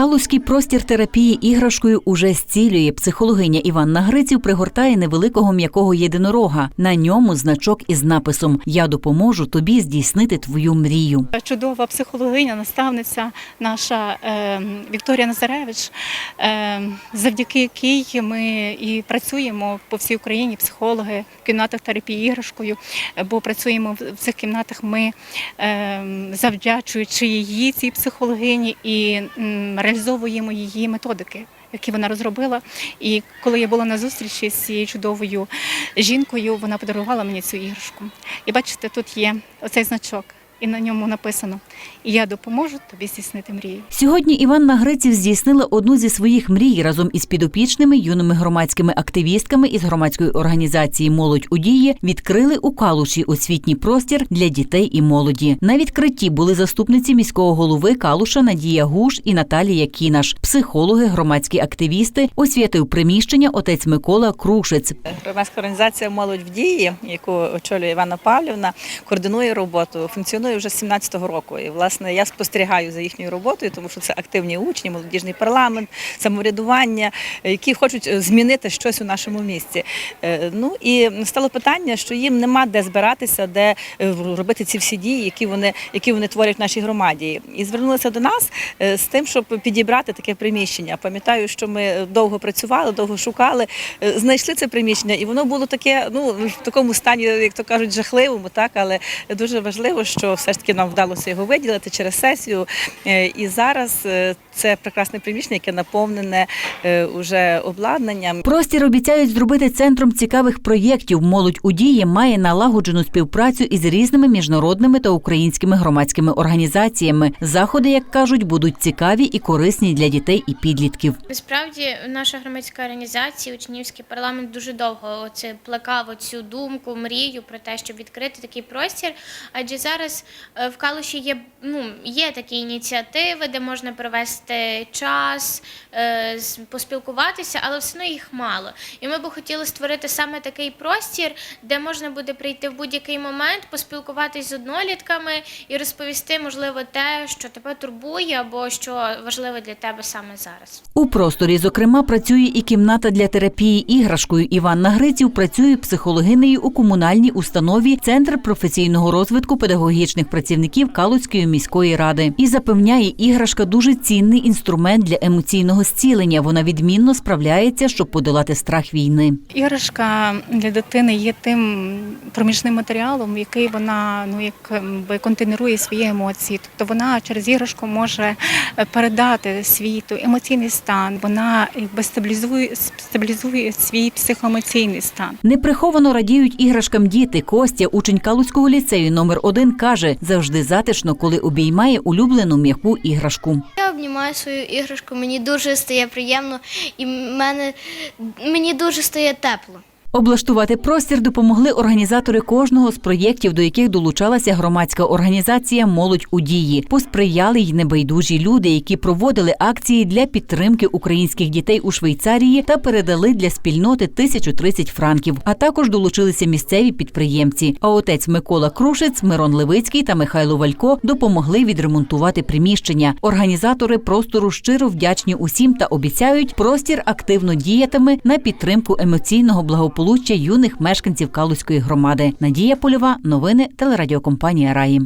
Калузький простір терапії іграшкою уже зцілює. Психологиня Іванна Гриців пригортає невеликого м'якого єдинорога. На ньому значок із написом Я допоможу тобі здійснити твою мрію. чудова психологиня, наставниця наша е, Вікторія Назаревич, е, завдяки якій ми і працюємо по всій Україні, психологи в кімнатах терапії іграшкою, е, бо працюємо в цих кімнатах ми е, завдячуючи її цій психологині і м, реалізовуємо її методики. Які вона розробила, і коли я була на зустрічі з цією чудовою жінкою, вона подарувала мені цю іграшку. І бачите, тут є оцей значок, і на ньому написано: І я допоможу тобі здійснити мрію. Сьогодні Іванна Гриців здійснила одну зі своїх мрій разом із підопічними юними громадськими активістками із громадської організації Молодь у дії відкрили у Калуші освітній простір для дітей і молоді. На відкритті були заступниці міського голови Калуша Надія Гуш і Наталія Кінаш, психологи, громадські активісти, освятив приміщення отець Микола Крушець. Громадська організація Молодь в дії, яку очолює Івана Павлівна, координує роботу, функціонує вже з 17-го року. І власне я спостерігаю за їхньою роботою, тому що це активні учні, молодіжний парламент, самоврядування, які хочуть е, змінити щось у нашому місті. Е, Ну і стало питання, що їм нема де збиратися, де е, робити ці всі дії, які вони, які вони творять в нашій громаді. І звернулися до нас з тим, щоб підібрати таке приміщення. Пам'ятаю, що ми довго працювали, довго шукали, знайшли це приміщення, і воно було таке, ну в такому стані, як то кажуть, жахливому, так але дуже важливо, що все ж таки нам вдалося його виділити через сесію. Е, І зараз е, це прекрасне приміщення, яке наповнене е, уже обладнанням. Простір обіцяють зробити центром цікавих проєктів. Молодь у дії має налагоджену співпрацю із різними міжнародними та українськими громадськими організаціями. Заходи, як кажуть, будуть цікаві і корисні для дітей і підлітків. Насправді, наша громадська організація, учнівський парламент дуже довго оце плекав цю думку, мрію про те, щоб відкрити такий простір. Адже зараз в Калуші є, ну, є такі ініціативи, де можна провести час, е, поспілкуватися, але все одно їх мало. І ми би хотіли створити саме такий простір, де можна буде прийти в будь-який момент, поспілкуватись з однолітками і розповісти, можливо, те, що тебе турбує, або що важливо для тебе саме зараз. У просторі, зокрема, працює і кімната для терапії іграшкою. Іванна Гриців працює психологинею у комунальній установі Центр професійного розвитку педагогічних працівників Калуцької міської ради і запевняє, іграшка дуже цінний інструмент для емоційного зцілення. Вона відмінно справляється, щоб подолати страх війни. Іграшка для дитини є тим проміжним матеріалом, який вона ну як ем, контейнерує свої емоції. Тобто вона через іграшку може е, передати свій той емоційний стан. Вона якби стабілізує стабілізує свій психоемоційний стан. Неприховано радіють іграшкам діти. Костя, учень Калуцького ліцею номер 1 каже, завжди затишно, коли обіймає улюблену м'яку іграшку. Я обнімаю свою іграшку, мені дуже стає приємно і мене, мені дуже стає тепло. Облаштувати простір допомогли організатори кожного з проєктів, до яких долучалася громадська організація Молодь у дії. Посприяли й небайдужі люди, які проводили акції для підтримки українських дітей у Швейцарії та передали для спільноти 1030 франків. А також долучилися місцеві підприємці. А отець Микола Крушець, Мирон Левицький та Михайло Валько допомогли відремонтувати приміщення. Організатори простору щиро вдячні усім та обіцяють, простір активно діятиме на підтримку емоційного благополуччя юних мешканців Калузької громади. Надія Польова, новини телерадіокомпанія Раї.